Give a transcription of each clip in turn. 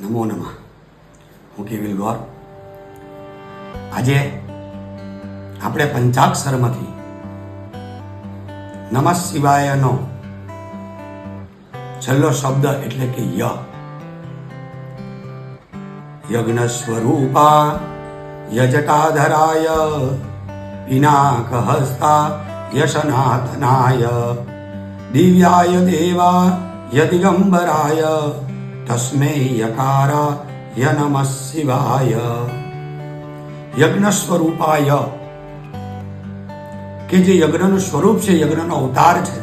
નમો નમઃ. હું કેવિલ ગોર. આજે આપણે પંચાક્ષરમાંથી નમઃ શિવાયનો છેલ્લો શબ્દ એટલે કે ય. યજ્ઞ સ્વરૂપા યજટાધરાય પિનાક હસ્તા યશનાથનાય. દિવ્યાય દેવા યદિગંબરાય. તસ્મે ય નમઃ શિવાય યજ્ઞ સ્વરૂપાય કે જે યજ્ઞનું સ્વરૂપ છે યજ્ઞનો અવતાર છે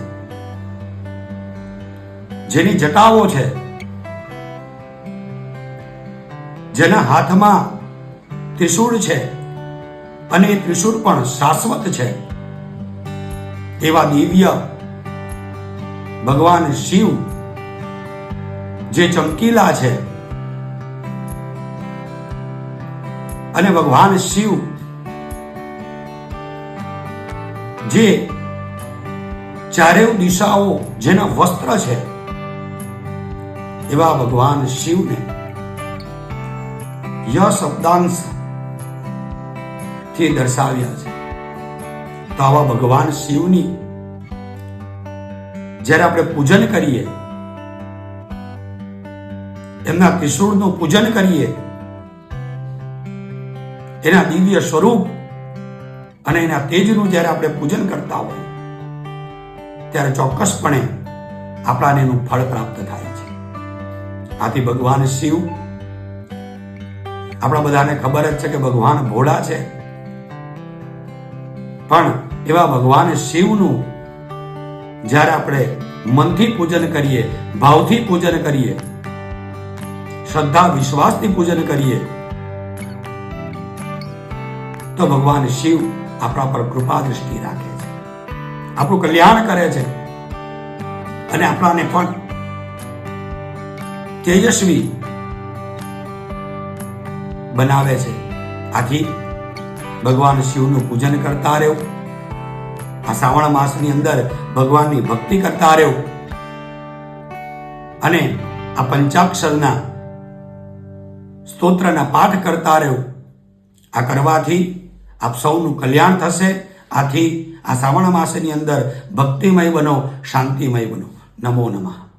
જેની જટાઓ છે જેના હાથમાં ત્રિશૂળ છે અને એ ત્રિશૂળ પણ શાશ્વત છે, એવા દિવ્ય ભગવાન શિવ જે ચમકીલા છે. અને ભગવાન શિવ જે ચારેવ દિશાઓ જેના વસ્ત્ર છે, એવા ભગવાન શિવને ય શબ્દાંશથી દર્શાવ્યા છે. તો આવા ભગવાન શિવની જ્યારે આપણે પૂજન કરીએ એમના કિશોરનું પૂજન કરીએ. એના દિવ્ય સ્વરૂપ અને એના તેજનું જ્યારે આપણે પૂજન કરતા હોય, ત્યારે ચોક્કસપણે આપણાને એનું ફળ પ્રાપ્ત થાય છે. આથી ભગવાન શિવ, આપણા બધાને ખબર જ છે કે ભગવાન ભોળા છે. પણ એવા ભગવાન શિવનું જ્યારે આપણે મનથી પૂજન કરીએ, ભાવથી પૂજન કરીએ શ્રદ્ધા, વિશ્વાસથી પૂજન કરીએ, તો ભગવાન શિવ આપણા પર કૃપા દ્રષ્ટિ રાખે છે. આપણું કલ્યાણ કરે છે. અને આપણાને પણ તેજસ્વી બનાવે છે. આથી ભગવાન શિવનું પૂજન કરતા રહેવું. આ શ્રાવણ માસની અંદર ભગવાનની ભક્તિ કરતા રહેવું. અને આ પંચાક્ષરના સ્તોત્રના પાઠ કરતા રહેવું. આ કરવાથી આપ સૌનું કલ્યાણ થશે. આથી આ શ્રાવણ માસની અંદર ભક્તિમય બનો, શાંતિમય બનો. નમો નમઃ.